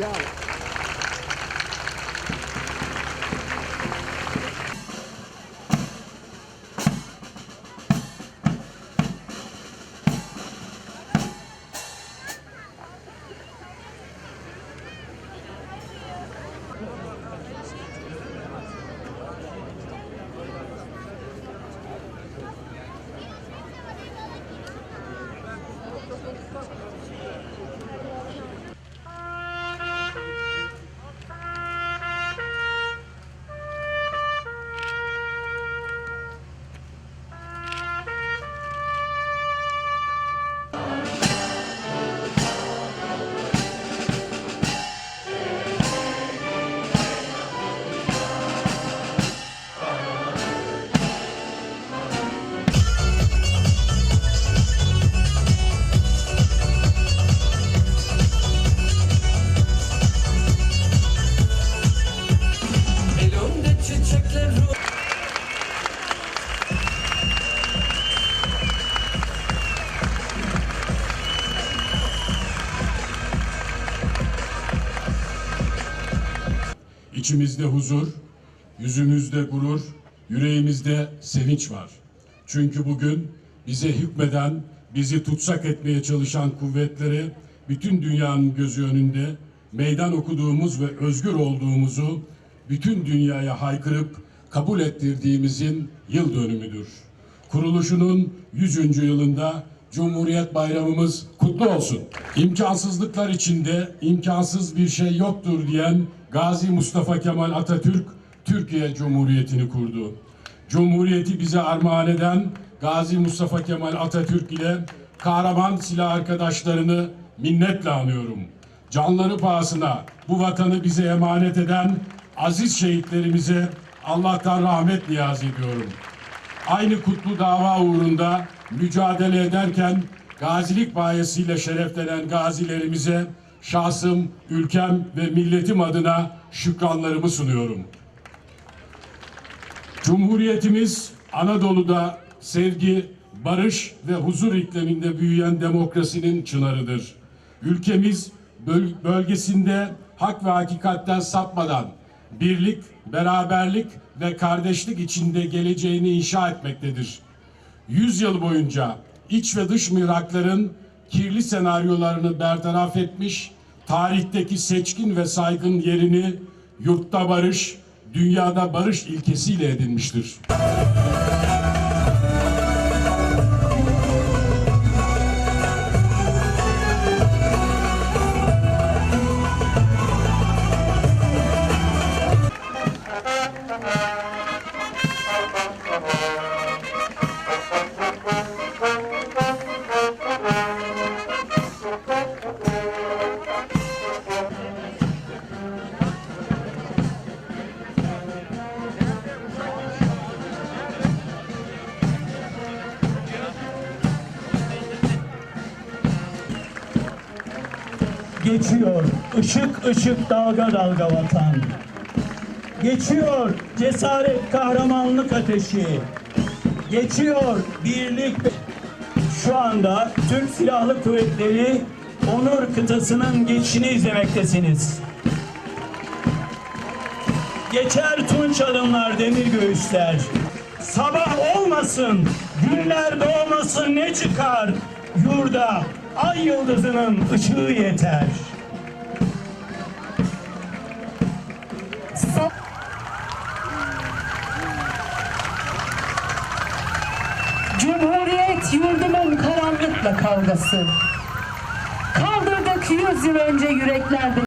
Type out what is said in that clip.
Got it. İçimizde huzur, yüzümüzde gurur, yüreğimizde sevinç var. Çünkü bugün bize hükmeden, bizi tutsak etmeye çalışan kuvvetleri bütün dünyanın gözü önünde meydan okuduğumuz ve özgür olduğumuzu bütün dünyaya haykırıp kabul ettirdiğimizin yıl dönümüdür. Kuruluşunun 100. yılında Cumhuriyet Bayramımız kutlu olsun. İmkansızlıklar içinde imkansız bir şey yoktur diyen Gazi Mustafa Kemal Atatürk Türkiye Cumhuriyeti'ni kurdu. Cumhuriyeti bize armağan eden Gazi Mustafa Kemal Atatürk ile kahraman silah arkadaşlarını minnetle anıyorum. Canları pahasına bu vatanı bize emanet eden aziz şehitlerimize Allah'tan rahmet niyaz ediyorum aynı kutlu dava uğrunda mücadele ederken gazilik bayesiyle şereflenen gazilerimize şahsım, ülkem ve milletim adına şükranlarımı sunuyorum. Cumhuriyetimiz Anadolu'da sevgi, barış ve huzur ikliminde büyüyen demokrasinin çınarıdır. Ülkemiz böl- bölgesinde hak ve hakikatten sapmadan birlik, beraberlik ve kardeşlik içinde geleceğini inşa etmektedir. Yüzyıl boyunca iç ve dış mihrakların kirli senaryolarını bertaraf etmiş, tarihteki seçkin ve saygın yerini yurtta barış, dünyada barış ilkesiyle edinmiştir. Geçiyor ışık ışık dalga dalga vatan. Geçiyor cesaret kahramanlık ateşi. Geçiyor birlik. Şu anda Türk Silahlı Kuvvetleri Onur kıtasının geçişini izlemektesiniz. Geçer tunç alınlar demir göğüsler. Sabah olmasın, günler doğmasın ne çıkar? Yurda ay yıldızının ışığı yeter. Cumhuriyet yurdumun karanlıkla kavgası. Kaldırdık yüz yıl önce yüreklerde